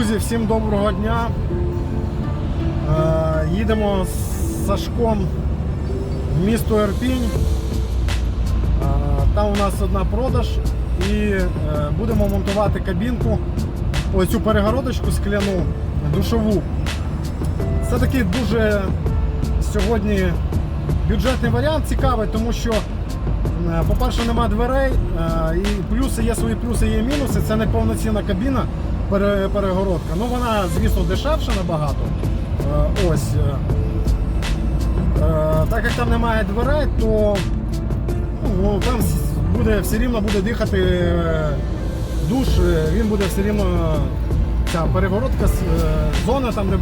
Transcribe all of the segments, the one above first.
Друзі, всім доброго дня. Е, їдемо з Сашком в місто Ерпінь. Е, там у нас одна продаж і е, будемо монтувати кабінку, оцю перегородочку скляну, душову. Це такий дуже сьогодні бюджетний варіант, цікавий, тому що, по-перше, нема дверей, і плюси є свої плюси, є мінуси. Це не повноцінна кабіна, перегородка. Ну вона, звісно, дешевша набагато. Е, Ось. е, е, Так як там немає дверей, то ну, там буде все рівно буде дихати душ, він буде все рівно ця перегородка, зона там, де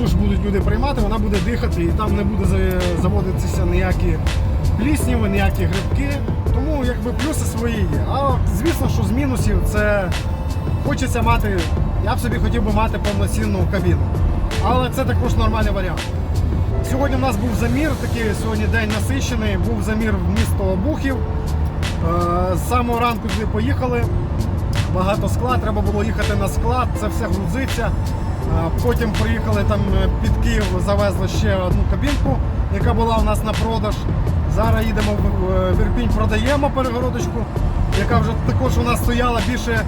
душ будуть люди приймати, вона буде дихати і там не буде заводитися ніякі плісніви, ніякі грибки. Тому якби плюси свої є. А звісно, що з мінусів це хочеться мати. Я б собі хотів би мати повноцінну кабіну. Але це також нормальний варіант. Сьогодні в нас був замір, такий сьогодні день насичений, був замір в місто Обухів. Е, З самого ранку туди поїхали. Багато склад, треба було їхати на склад, це все грузиться. Е, Потім приїхали там е, під Київ, завезли ще одну кабінку, яка була у нас на продаж. Зараз їдемо в е, в Ірпінь, продаємо перегородочку, яка вже також у нас стояла більше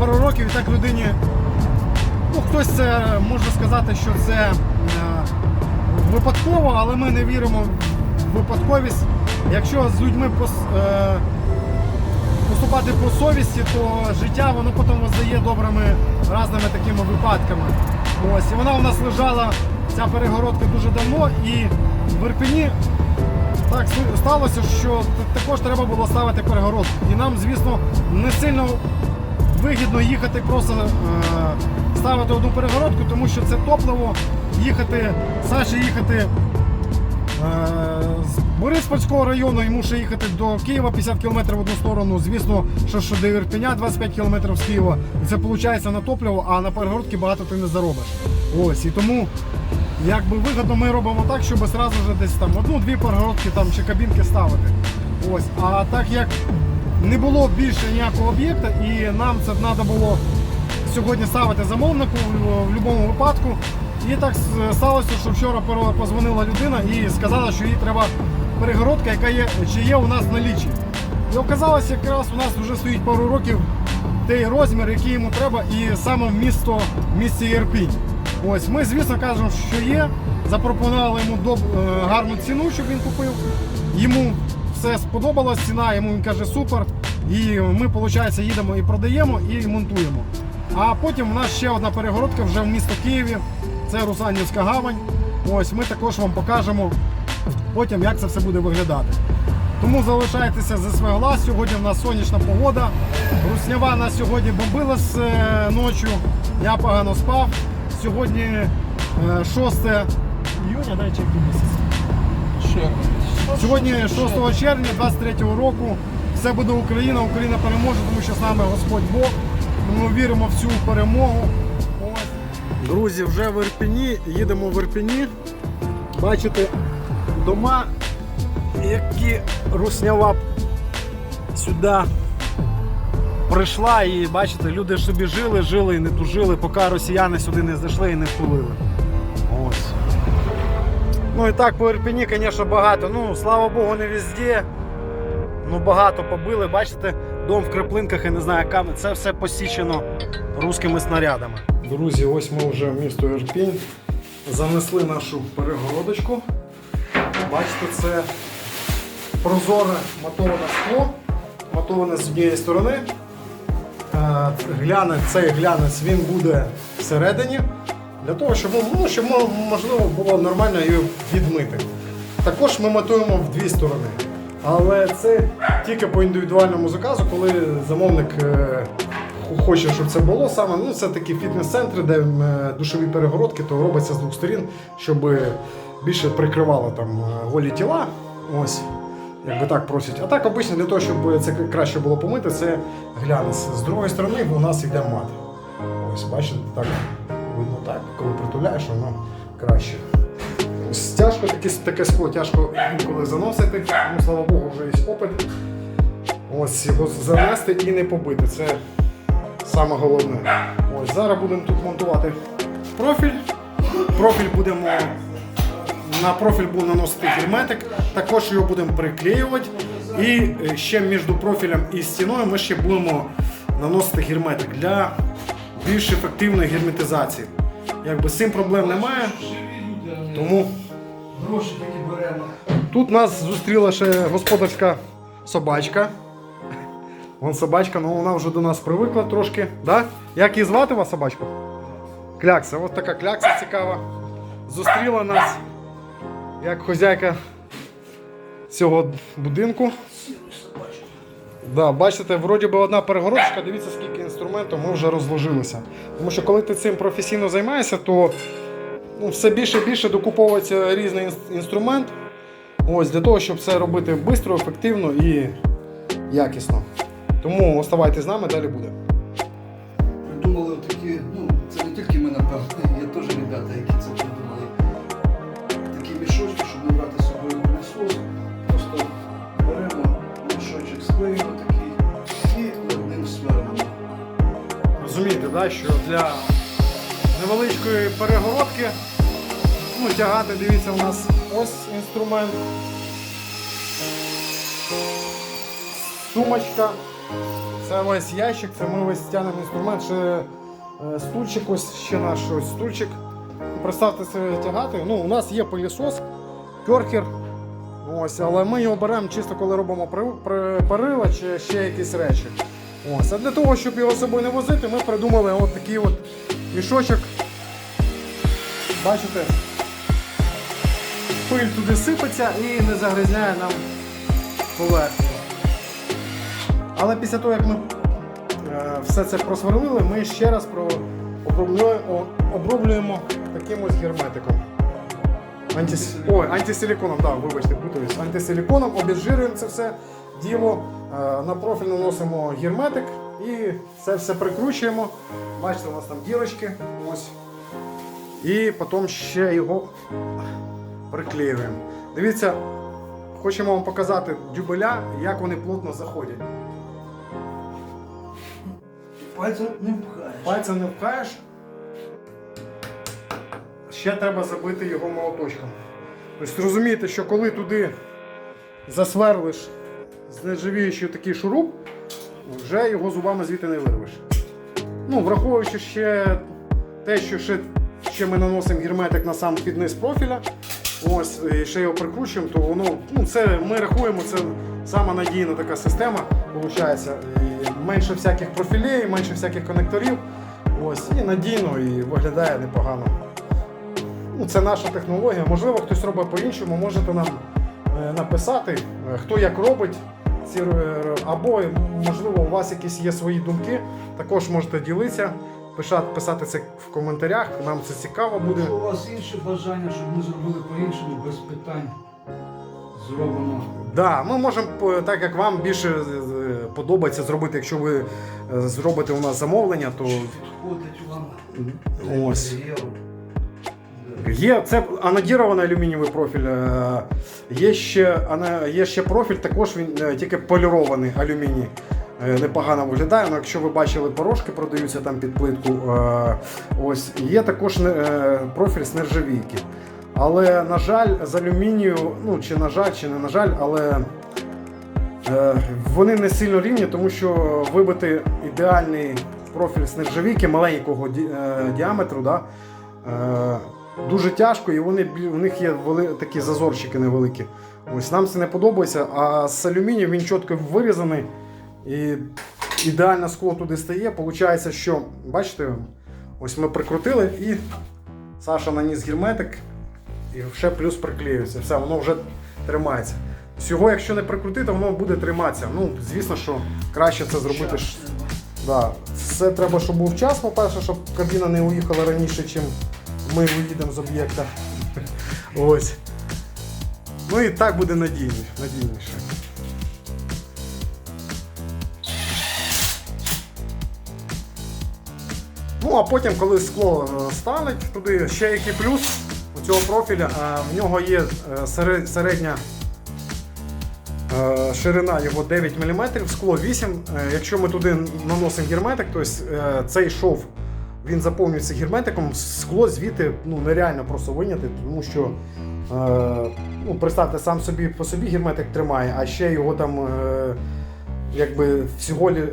пару років. І так людині, ну хтось це може сказати, що це е, випадково, але ми не віримо в випадковість. Якщо з людьми пос- е, поступати по совісті, то життя воно потім воздає добрими разними такими випадками. Ось, і вона у нас лежала, ця перегородка дуже давно, і в Ірпені так сталося, що також треба було ставити перегородку. І нам, звісно, не сильно вигідно їхати просто е, ставити одну перегородку, тому що це топливо, їхати, Саші їхати е, з Бориспольського району йому ще їхати до Києва 50 км в одну сторону. Звісно, що, що до Ірпеня 25 км з Києва. І це виходить на топливо, а на перегородки багато ти не заробиш. Ось і тому. Якби вигодно ми робимо так, щоб одразу ж десь там одну-дві перегородки там чи кабінки ставити. Ось. А так як не було більше ніякого об'єкта, і нам це треба було сьогодні ставити замовнику в будь-якому випадку. І так сталося, що вчора позвонила людина і сказала, що їй треба перегородка, яка є, чи є у нас налічі. І оказалось, якраз у нас вже стоїть пару років той розмір, який йому треба, і саме в місто, в місті Єрпінь. Ось ми, звісно, кажемо, що є. Запропонували йому доб- е, гарну ціну, щоб він купив. Йому все сподобалась ціна, йому він каже супер. І ми, виходить, їдемо і продаємо, і монтуємо. А потім у нас ще одна перегородка вже в місто Києві. Це Русанівська гавань. Ось ми також вам покажемо потім, як це все буде виглядати. Тому залишайтеся за своє глаз. Сьогодні в нас сонячна погода. Руснява нас сьогодні бомбила з е, ночі. Я погано спав. Сьогодні е, 6 іюня, дай чек місяць. Сьогодні 6 червня 23 року. Все буде Україна, Україна переможе, тому що з нами Господь Бог. Ми віримо в цю перемогу. Ось. Друзі, вже в Ірпіні, їдемо в Ірпіні. Бачите, дома, які руснява сюди прийшла і бачите, люди собі жили, жили і не тужили, поки росіяни сюди не зайшли і не втулили. Ну і так по Ірпіні, звісно, багато. Ну, слава Богу, не везде. Ну, багато побили. Бачите, дом в краплинках, я не знаю, яка це все посічено руськими снарядами. Друзі, ось ми вже в місто Ірпінь. Занесли нашу перегородочку. Бачите, це прозоре матоване скло, матоване з однієї сторони. Е, Глянець, цей глянець він буде всередині, для того, щоб, ну, щоб можливо було нормально її відмити. Також ми матуємо в дві сторони. Але це тільки по індивідуальному заказу, коли замовник е, хоче, щоб це було саме. Ну, це такі фітнес-центри, де е, душові перегородки, то робиться з двох сторін, щоб більше прикривало там голі тіла. Ось. Якби так просять. А так обично для того, щоб це краще було помити, це глянець. З другої сторони у нас йде мат. Ось бачите, так видно так, коли притуляєш, воно краще. Тяжко таке, таке скло, тяжко інколи заносити. Ну, слава Богу, вже є опит. Ось його занести і не побити. Це саме головне. Ось зараз будемо тут монтувати профіль. Профіль будемо на профіль будемо наносити герметик, також його будемо приклеювати. І е, ще між профілем і стіною ми ще будемо наносити герметик для більш ефективної герметизації. Якби з цим проблем немає, тому Гроші такі беремо. тут нас зустріла ще господарська собачка. Вон собачка, ну вона вже до нас привикла трошки. Да? Як її звати вас собачку? Клякса. Ось така клякса цікава. Зустріла нас як хозяйка цього будинку. Да, бачите, вроді би одна перегородочка, дивіться, скільки інструменту ми вже розложилися. Тому що коли ти цим професійно займаєшся, то ну, все більше і більше докуповується різний інструмент. Ось для того, щоб це робити швидко, ефективно і якісно. Тому оставайтесь з нами, далі буде. Да, що для невеличкої перегородки ну, тягати, дивіться, у нас ось інструмент. Сумочка. Це ось ящик, це ми ось тягнемо інструмент, ще е, стульчик, ось ще наш ось стульчик. Представте це тягати. Ну, у нас є пилісос, керхер. Ось, але ми його беремо чисто, коли робимо перила чи ще якісь речі. Ось, а для того, щоб його з собою не возити, ми придумали от такий от мішочок. Бачите, пиль туди сипеться і не загрязняє нам поверхню. Але після того, як ми е, все це просверлили, ми ще раз оброблюємо, таким ось герметиком. Антис... Антисиліконом, так, вибачте, путаюсь. Антисиліконом обезжирюємо це все діло, е, на профіль наносимо герметик і це все прикручуємо. Бачите, у нас там дірочки. Ось. І потім ще його приклеюємо. Дивіться, хочемо вам показати дюбеля, як вони плотно заходять. Пальцем не впхаєш. Пальцем не впхаєш. Ще треба забити його молоточком. Тобто розумієте, що коли туди засверлиш нержавіючий такий шуруп, вже його зубами звідти не вирвеш. Ну, враховуючи ще те, що ще, ще ми наносимо герметик на сам під низ профіля, ось, і ще його прикручуємо, то воно, ну, це ми рахуємо, це сама надійна така система, виходить. І менше всяких профілей, менше всяких конекторів. Ось, і надійно, і виглядає непогано. Ну, це наша технологія. Можливо, хтось робить по-іншому, можете нам е, написати, е, хто як робить. Ці, е, або, можливо, у вас якісь є свої думки, також можете ділитися, писати, писати це в коментарях, нам це цікаво буде. Якщо у вас інше бажання, щоб ми зробили по-іншому, без питань зробимо. Да, ми можемо, так як вам більше е, подобається зробити, якщо ви е, зробите у нас замовлення, то Підходить вам. ось. Є це анодірований алюмінієвий профіль. е, Є ще, є ще профіль, також він е, тільки полірований алюміній. Е, Непогано виглядає, але якщо ви бачили порошки, продаються там під плитку. Ось є також профіль з нержавійки. Але, на жаль, з алюмінію, ну чи на жаль, чи не на жаль, але вони не сильно рівні, тому що вибити ідеальний профіль з нержавійки маленького діаметру. Да, Дуже тяжко, і вони, у них є вели, такі зазорчики невеликі. Ось нам це не подобається, а з алюмінієм він чітко вирізаний і ідеально скло туди стає. Получається, що, бачите, ось ми прикрутили і Саша наніс герметик і ще плюс приклеюється. Все, воно вже тримається. Всього, якщо не прикрутити, воно буде триматися. Ну, звісно, що краще це зробити. Да. Це треба, щоб був час, по-перше, щоб кабіна не уїхала раніше, ніж ми уїдемо з об'єкта. Ось. Ну і так буде надійніше. надійніше. Ну, а потім, коли скло е, станеть, туди ще який плюс у цього профіля, е, в нього є е, середня Ширина його 9 мм, скло 8 Е, Якщо ми туди наносимо герметик, то цей шов він заповнюється герметиком, скло звідти ну, нереально просто виняти, тому що е, ну, представте, сам собі по собі герметик тримає, а ще його там е, якби всього, е,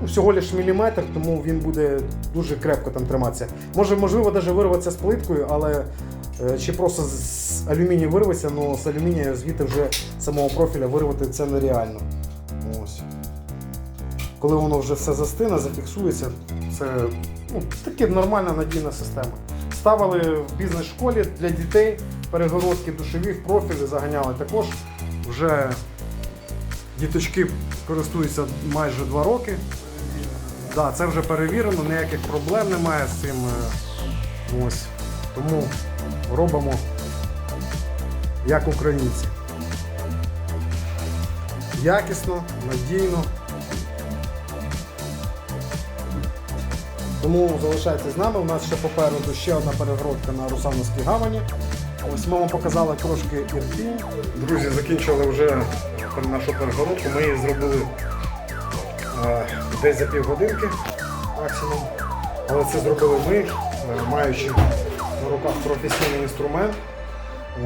ну, всього лиш міліметр, тому він буде дуже крепко там триматися. Може, можливо, навіть вирватися з плиткою, але е, чи просто з алюмінію вирветься, але з алюмінія звідти вже самого профіля вирвати це нереально. Ось. Коли воно вже все застине, зафіксується, це ну, таке нормальна надійна система. Ставили в бізнес-школі для дітей перегородки душові в профілі, заганяли також. Вже діточки користуються майже два роки. Да, це вже перевірено, ніяких проблем немає з цим. е, Ось. Тому робимо як українці. Якісно, надійно. Тому залишайтесь з нами. У нас ще попереду ще одна перегородка на Русановській гавані. Ось ми вам показали трошки ірпінь. Друзі, закінчили вже нашу перегородку. Ми її зробили е, десь за півгодинки максимум. Але це зробили ми, е, маючи на руках професійний інструмент.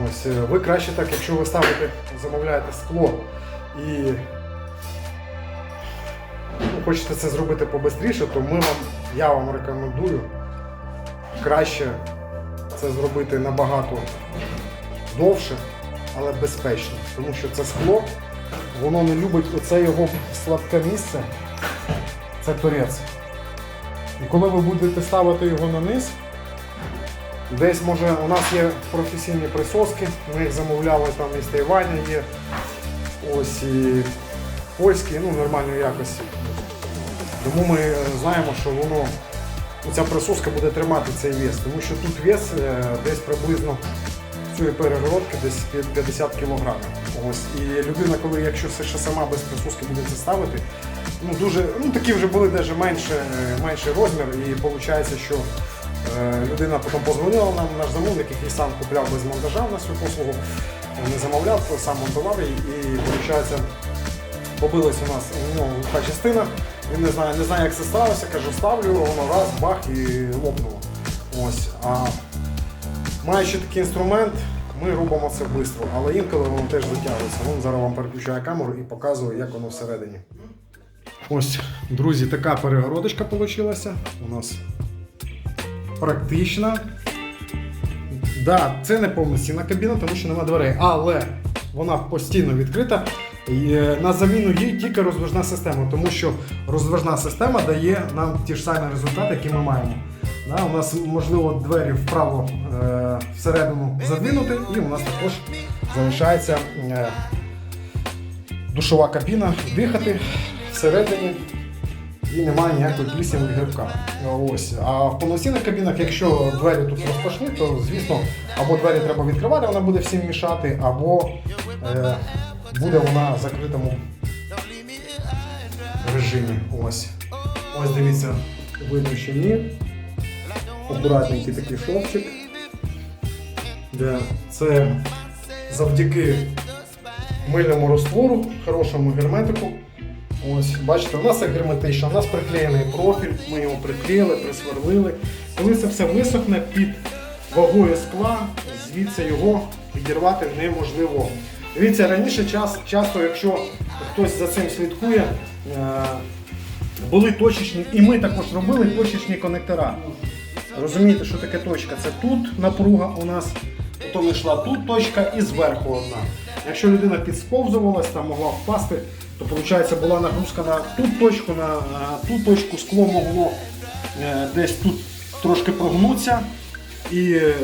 Ось, е, ви краще так, якщо ви ставите, замовляєте скло і ну, хочете це зробити побистріше, то ми вам, я вам рекомендую краще це зробити набагато довше, але безпечно. Тому що це скло, воно не любить оце його слабке місце, це торець. І коли ви будете ставити його на низ, десь може у нас є професійні присоски, ми їх замовляли там із Тайваня є. Ось і польські, ну нормальної якості. Тому ми е, знаємо, що воно, ця присоска буде тримати цей вес, тому що тут вес е, десь приблизно цієї перегородки десь 50 кг. Ось. І людина, коли якщо це ще сама без присоски буде це ставити, ну дуже, ну такі вже були навіть менше, е, менший розмір, і виходить, що е, людина потім позвонила нам, наш замовник, який сам купляв без монтажа на свою послугу, не замовляв, сам монтував її, і виходить, побилась у нас ну, та частина. Він не знає, не знає, як це сталося, кажу, ставлю, воно раз, бах і лопнуло. Ось. А маючи такий інструмент, ми робимо це швидко, але інколи воно теж затягується. Вон зараз вам переключаю камеру і показую, як воно всередині. Ось, друзі, така перегородочка вийшла у нас. Практична. Да, це не повноцінна кабіна, тому що нема дверей, але вона постійно відкрита. Е, на заміну їй тільки роздвижна система, тому що роздвижна система дає нам ті ж самі результати, які ми маємо. Да, у нас можливо двері вправо е, всередину задвинути, і у нас також залишається е, душова кабіна, дихати всередині і немає ніякої плісні грибка. Ось. А в повноцінних кабінах, якщо двері тут розпашли, то звісно або двері треба відкривати, вона буде всім мішати, або е, буде вона в закритому режимі. Ось. Ось дивіться, видно, що ні. Акуратненький такий шовчик. Де це завдяки мильному роствору, хорошому герметику. Ось, бачите, у нас як герметично, у нас приклеєний профіль, ми його приклеїли, присверлили. Коли це все висохне під вагою скла, звідси його відірвати неможливо. Дивіться, раніше час, часто, якщо хтось за цим слідкує, е, були точечні, і ми також робили точечні конектора. Розумієте, що таке точка? Це тут напруга у нас, потім йшла тут точка і зверху одна. Якщо людина підсповзувалась, там могла впасти, то виходить була нагрузка на ту точку, на ту точку скло могло е, десь тут трошки прогнутися і е,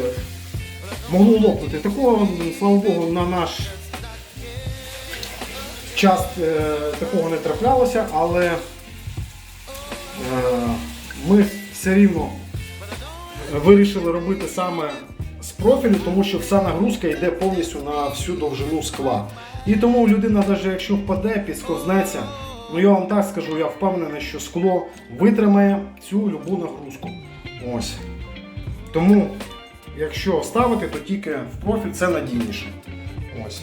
могло лопнути. Такого, слава Богу, на наш час е, такого не траплялося, але е, ми все рівно вирішили робити саме з профілю, тому що вся нагрузка йде повністю на всю довжину скла. І тому людина, навіть якщо впаде, підсковзнеться, ну я вам так скажу, я впевнений, що скло витримає цю любу нагрузку. Ось. Тому, якщо ставити, то тільки в профіль це надійніше. Ось.